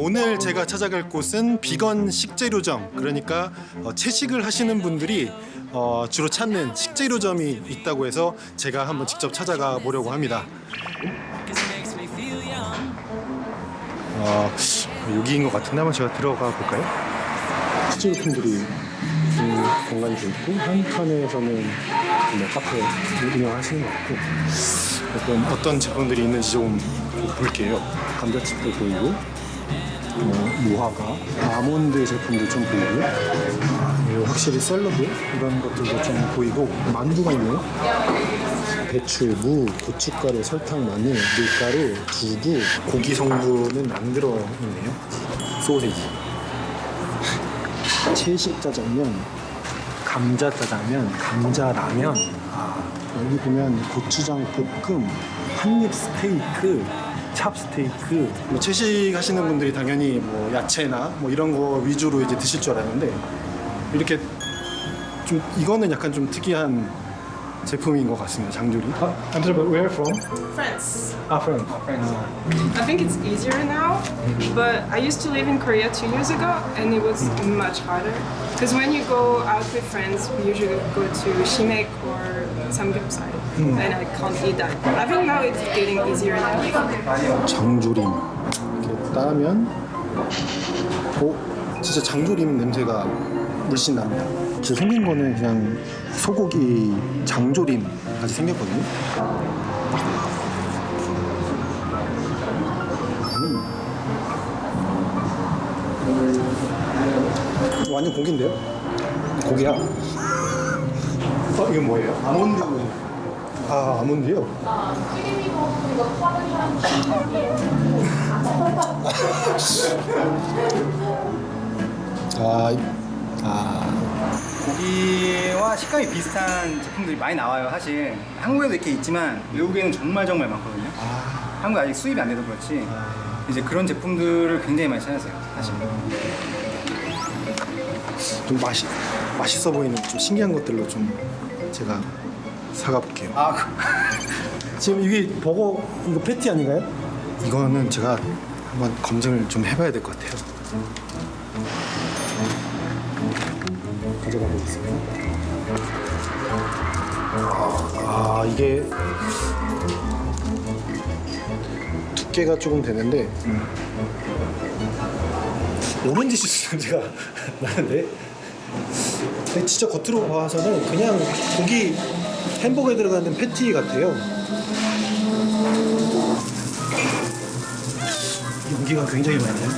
오늘 제가 찾아갈 곳은 비건 식재료점 그러니까 어, 채식을 하시는 분들이 어, 주로 찾는 식재료점이 있다고 해서 제가 한번 직접 찾아가 보려고 합니다. 어, 여기인 것 같은데 한번 제가 들어가 볼까요? 식재료품들이 있는 공간이 좀 있고 한칸에서는 뭐 카페 운영하시는 것 같고 어떤 어떤 제품들이 있는지 좀 볼게요. 감자칩도 보이고 뭐 무화과, 아몬드 제품도 좀 보이고요. 그리고 확실히 샐러드 이런 것들도 좀 보이고 만두가 있네요. 배추, 무, 고춧가루, 설탕, 마늘, 밀가루, 두부, 고기 성분은 안 들어있네요. 소세지. 채식 짜장면, 감자 짜장면, 감자 라면. 아, 여기 보면 고추장 볶음, 한입 스테이크, 찹 스테이크. 뭐 채식 하시는 분들이 당연히 뭐 야채나 뭐 이런 거 위주로 이제 드실 줄 알았는데 이렇게 좀 이거는 약간 좀 특이한 제품인 것 같습니다. 장조림. 아, I'm sorry, but where from? France. 아, from. I think it's easier now, but I used to live in Korea two years ago and it was much harder. Because when you go out with friends, we usually go to Shimek or Samgyeopsal, and I can't eat that. I think now it's getting easier now. 장조림 이렇게 따면 오 진짜 장조림 냄새가 물씬 납니다 저 생긴 거는 그냥 소고기 장조림 같이 생겼거든요 음. 완전 고기인데요? 고기야 어 이건 뭐예요? 아몬드 아 아몬드요? 아, 아, 고기와 식감이 비슷한 제품들이 많이 나와요 사실. 한국에도 이렇게 있지만 외국에는 정말 정말 많거든요. 아, 한국 아직 수입이 안 돼서 그렇지 이제 그런 제품들을 굉장히 많이 찾으세요 사실. 좀 맛이 맛있어 보이는 좀 신기한 것들로 좀 제가 사가 볼게요. 아 그- 지금 이게 버거 이거 패티 아닌가요? 이거는 제가 한번 검증을 좀 해봐야 될 것 같아요. 가져가 보겠습니다. 아 이게 두께가 조금 되는데 오렌지 주스 냄새가 나는데 근데 진짜 겉으로 봐서는 그냥 고기 햄버거에 들어가는 패티 같아요. 연기가 굉장히 많이 나요.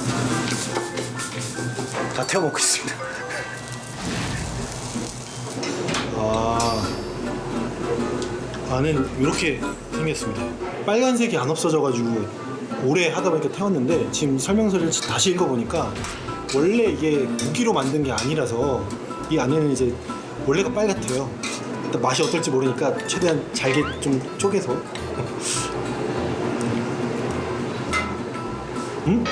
다 태워 먹고 있습니다. 아, 안은 이렇게 생겼습니다. 빨간색이 안 없어져가지고 오래 하다 보니까 태웠는데 지금 설명서를 다시 읽어보니까 원래 이게 무기로 만든 게 아니라서 이 안에는 이제 원래가 빨갛대요. 일단 맛이 어떨지 모르니까 최대한 잘게 좀 쪼개서. 음?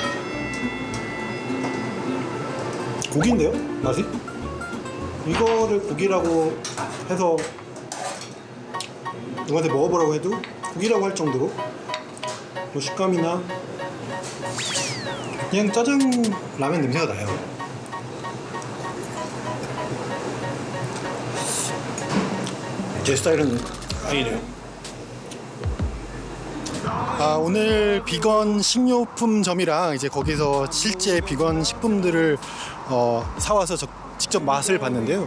고기인데요? 맛이? 이거를 고기라고 해서 누구한테 먹어보라고 해도 고기라고 할 정도로 뭐 식감이나 그냥 짜장 라면 냄새가 나요. 제 스타일은 아니네요. 아, 오늘 비건 식료품점이랑 이제 거기서 실제 비건 식품들을 어, 사와서 저- 직접 맛을 봤는데요.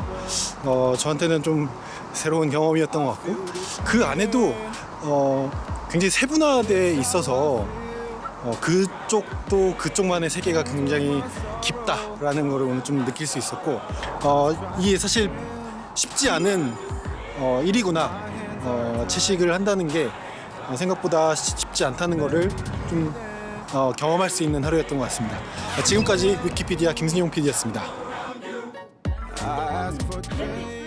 어, 저한테는 좀 새로운 경험이었던 것 같고 그 안에도 어, 굉장히 세분화되어 있어서 어, 그쪽도 그쪽만의 세계가 굉장히 깊다라는 걸 오늘 좀 느낄 수 있었고 어, 이게 사실 쉽지 않은 어, 일이구나 어, 채식을 한다는 게 어, 생각보다 쉽- 쉽지 않다는 거를 좀 어, 경험할 수 있는 하루였던 것 같습니다. 어, 지금까지 위키피디아 김승용 PD였습니다. ask for grace.